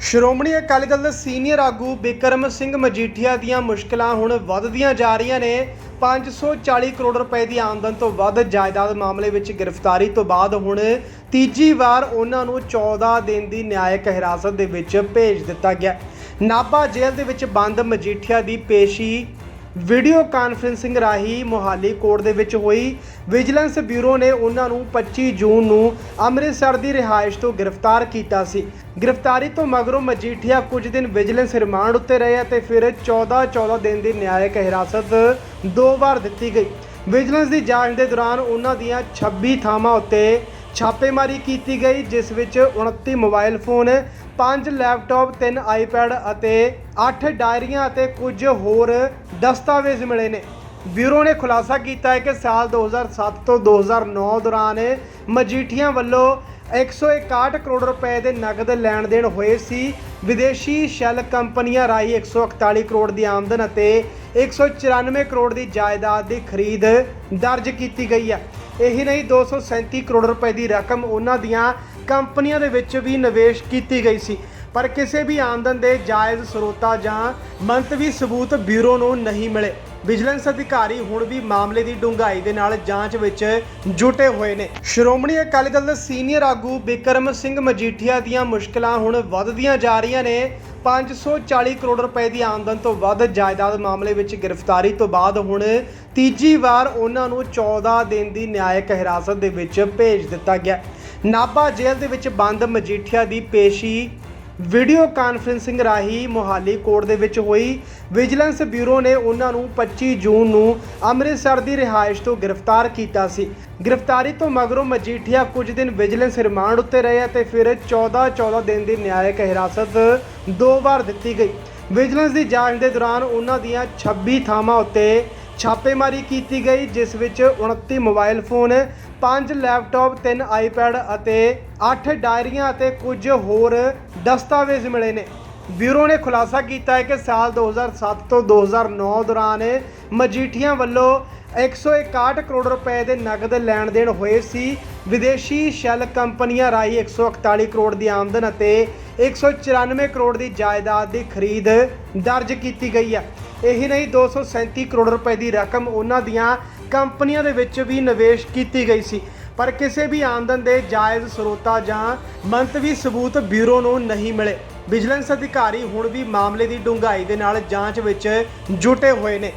ਸ਼੍ਰੋਮਣੀ ਅਕਾਲੀ ਦਲ ਦੇ ਸੀਨੀਅਰ ਆਗੂ ਬਿਕਰਮ ਸਿੰਘ ਮਜੀਠੀਆ ਦੀਆਂ ਮੁਸ਼ਕਲਾਂ ਹੁਣ ਵੱਧਦੀਆਂ ਜਾ ਰਹੀਆਂ ਨੇ। 540 ਕਰੋੜ ਰੁਪਏ ਦੀ ਆਮਦਨ ਤੋਂ ਵੱਧ ਜਾਇਦਾਦ ਮਾਮਲੇ ਵਿੱਚ ਗ੍ਰਿਫਤਾਰੀ ਤੋਂ ਬਾਅਦ ਹੁਣ ਤੀਜੀ ਵਾਰ ਉਹਨਾਂ ਨੂੰ 14 ਦਿਨ ਦੀ ਨਿਆਇਕ ਹਿਰਾਸਤ ਦੇ ਵਿੱਚ ਭੇਜ ਦਿੱਤਾ ਗਿਆ। ਨਾਭਾ ਜੇਲ੍ਹ ਦੇ ਵਿੱਚ ਬੰਦ ਮਜੀਠੀਆ ਦੀ ਪੇਸ਼ੀ ਵੀਡੀਓ ਕਾਨਫਰੈਂਸਿੰਗ ਰਾਹੀਂ ਮੋਹਾਲੀ ਕੋਰਟ ਦੇ ਵਿੱਚ ਹੋਈ। ਵਿਜੀਲੈਂਸ ਬਿਊਰੋ ਨੇ ਉਹਨਾਂ ਨੂੰ 25 ਜੂਨ ਨੂੰ ਅੰਮ੍ਰਿਤਸਰ ਦੀ ਰਿਹਾਇਸ਼ ਤੋਂ ਗ੍ਰਿਫਤਾਰ ਕੀਤਾ ਸੀ। ਗ੍ਰਿਫਤਾਰੀ ਤੋਂ ਮਗਰੋਂ ਮਜੀਠੀਆ ਕੁਝ ਦਿਨ ਵਿਜੀਲੈਂਸ ਰਿਮਾਂਡ ਉੱਤੇ ਰਹੇ ਅਤੇ ਫਿਰ 14 14 ਦਿਨ ਦੀ ਨਿਆਇਕ ਹਿਰਾਸਤ ਦੋ ਵਾਰ ਦਿੱਤੀ ਗਈ। ਵਿਜੀਲੈਂਸ ਦੀ ਜਾਂਚ ਦੇ ਦੌਰਾਨ ਉਹਨਾਂ ਦੀਆਂ 26 ਥਾਵਾਂ ਉੱਤੇ ਛਾਪੇਮਾਰੀ ਕੀਤੀ ਗਈ, ਜਿਸ ਵਿੱਚ 29 ਮੋਬਾਈਲ ਫੋਨ 5 ਲੈਪਟਾਪ 3 ਆਈਪੈਡ ਅਤੇ 8 ਡਾਇਰੀਆਂ ਅਤੇ ਕੁਝ ਹੋਰ ਦਸਤਾਵੇਜ਼ ਮਿਲੇ ਨੇ। ਬਿਊਰੋ ਨੇ ਖੁਲਾਸਾ ਕੀਤਾ ਹੈ ਕਿ ਸਾਲ 2007 ਤੋਂ 2009 ਦੌਰਾਨ ਮਜੀਠੀਆਂ ਵੱਲੋਂ 161 ਕਰੋੜ ਰੁਪਏ ਦੇ ਨਗਦ ਲੈਣ ਦੇਣ ਹੋਏ ਸੀ। ਵਿਦੇਸ਼ੀ ਸ਼ੈਲ ਕੰਪਨੀਆਂ ਰਾਹੀਂ 141 ਕਰੋੜ ਦੀ ਆਮਦਨ ਅਤੇ 194 ਕਰੋੜ ਦੀ ਜਾਇਦਾਦ ਦੀ ਖਰੀਦ ਦਰਜ ਕੀਤੀ ਗਈ ਹੈ। ਇਹੀ ਨਹੀਂ 237 ਕਰੋੜ ਰੁਪਏ ਦੀ ਰਕਮ ਉਹਨਾਂ ਦੀਆਂ ਕੰਪਨੀਆਂ ਦੇ ਵਿੱਚ ਵੀ ਨਿਵੇਸ਼ ਕੀਤੀ ਗਈ ਸੀ। ਪਰ ਕਿਸੇ ਵੀ ਆਮਦਨ ਦੇ ਜਾਇਜ਼ ਸਰੋਤਾਂ ਜਾਂ ਮੰਤਵੀ ਸਬੂਤ ਬਿਊਰੋ ਨੂੰ ਨਹੀਂ ਮਿਲੇ। ਵਿਜੀਲੈਂਸ ਅਧਿਕਾਰੀ ਹੁਣ ਵੀ ਮਾਮਲੇ ਦੀ ਡੂੰਘਾਈ ਦੇ ਨਾਲ ਜਾਂਚ ਵਿੱਚ ਜੁਟੇ ਹੋਏ ਨੇ। ਸ਼੍ਰੋਮਣੀ ਅਕਾਲੀ ਦਲ ਦੇ ਸੀਨੀਅਰ ਆਗੂ ਬਿਕਰਮ ਸਿੰਘ ਮਜੀਠੀਆ ਦੀਆਂ ਮੁਸ਼ਕਲਾਂ ਹੁਣ ਵੱਧਦੀਆਂ ਜਾ ਰਹੀਆਂ ਨੇ। 540 ਕਰੋੜ ਰੁਪਏ ਦੀ ਆਮਦਨ ਤੋਂ ਵੱਧ ਜਾਇਦਾਦ ਮਾਮਲੇ ਵਿੱਚ ਗ੍ਰਿਫਤਾਰੀ ਤੋਂ ਬਾਅਦ ਹੁਣ ਤੀਜੀ ਵਾਰ ਉਹਨਾਂ ਨੂੰ 14 ਦਿਨ ਦੀ ਨਿਆਇਕ ਹਿਰਾਸਤ ਦੇ ਵਿੱਚ ਭੇਜ ਦਿੱਤਾ ਗਿਆ। ਨਾਭਾ ਜੇਲ੍ਹ ਦੇ ਵਿੱਚ ਬੰਦ ਮਜੀਠੀਆ ਦੀ ਪੇਸ਼ੀ ਵੀਡੀਓ ਕਾਨਫਰੈਂਸਿੰਗ ਰਾਹੀਂ ਮੋਹਾਲੀ ਕੋਰਟ ਦੇ ਵਿੱਚ ਹੋਈ। ਵਿਜੀਲੈਂਸ ਬਿਊਰੋ ਨੇ ਉਹਨਾਂ ਨੂੰ 25 ਜੂਨ ਨੂੰ ਅੰਮ੍ਰਿਤਸਰ ਦੀ ਰਿਹਾਇਸ਼ ਤੋਂ ਗ੍ਰਿਫਤਾਰ ਕੀਤਾ ਸੀ। ਗ੍ਰਿਫਤਾਰੀ ਤੋਂ ਮਗਰੋਂ ਮਜੀਠੀਆ ਕੁਝ ਦਿਨ ਵਿਜੀਲੈਂਸ ਰਿਮਾਂਡ ਉੱਤੇ ਰਹੇ ਅਤੇ ਫਿਰ 14 14 ਦਿਨ ਦੀ ਨਿਆਇਕ ਹਿਰਾਸਤ ਦੋ ਵਾਰ ਦਿੱਤੀ ਗਈ। ਵਿਜੀਲੈਂਸ ਦੀ ਜਾਂਚ ਦੇ ਦੌਰਾਨ ਉਹਨਾਂ ਦੀਆਂ 26 ਥਾਵਾਂ ਉੱਤੇ ਛਾਪੇਮਾਰੀ ਕੀਤੀ ਗਈ, ਜਿਸ ਵਿੱਚ 29 ਮੋਬਾਈਲ ਫੋਨ 5 ਲੈਪਟਾਪ 3 ਆਈਪੈਡ ਅਤੇ 8 ਡਾਇਰੀਆਂ ਅਤੇ ਕੁਝ ਹੋਰ ਦਸਤਾਵੇਜ਼ ਮਿਲੇ ਨੇ। ਬਿਊਰੋ ਨੇ ਖੁਲਾਸਾ ਕੀਤਾ ਹੈ ਕਿ ਸਾਲ 2007 ਤੋਂ 2009 ਦੌਰਾਨ ਮਜੀਠੀਆਂ ਵੱਲੋਂ 161 ਕਰੋੜ ਰੁਪਏ ਦੇ ਨਗਦ ਲੈਣ ਦੇਣ ਹੋਏ ਸੀ। ਵਿਦੇਸ਼ੀ ਸ਼ੈਲ ਕੰਪਨੀਆਂ ਰਾਹੀਂ 141 ਕਰੋੜ ਦੀ ਆਮਦਨ ਅਤੇ 194 ਕਰੋੜ ਦੀ ਜਾਇਦਾਦ ਦੀ ਖਰੀਦ ਦਰਜ ਕੀਤੀ ਗਈ ਹੈ। ਇਹੀ ਨਹੀਂ 237 ਕਰੋੜ ਰੁਪਏ ਦੀ ਰਕਮ ਉਹਨਾਂ ਦੀਆਂ ਕੰਪਨੀਆਂ ਦੇ ਵਿੱਚ ਵੀ ਨਿਵੇਸ਼ ਕੀਤੀ ਗਈ ਸੀ। ਪਰ ਕਿਸੇ ਵੀ ਆਮਦਨ ਦੇ ਜਾਇਜ਼ ਸਰੋਤਾਂ ਜਾਂ ਮੰਤਵੀ ਸਬੂਤ ਬਿਊਰੋ ਨੂੰ ਨਹੀਂ ਮਿਲੇ। ਵਿਜੀਲੈਂਸ ਅਧਿਕਾਰੀ ਹੁਣ ਵੀ ਮਾਮਲੇ ਦੀ ਡੂੰਘਾਈ ਦੇ ਨਾਲ ਜਾਂਚ ਵਿੱਚ ਜੁਟੇ ਹੋਏ ਨੇ।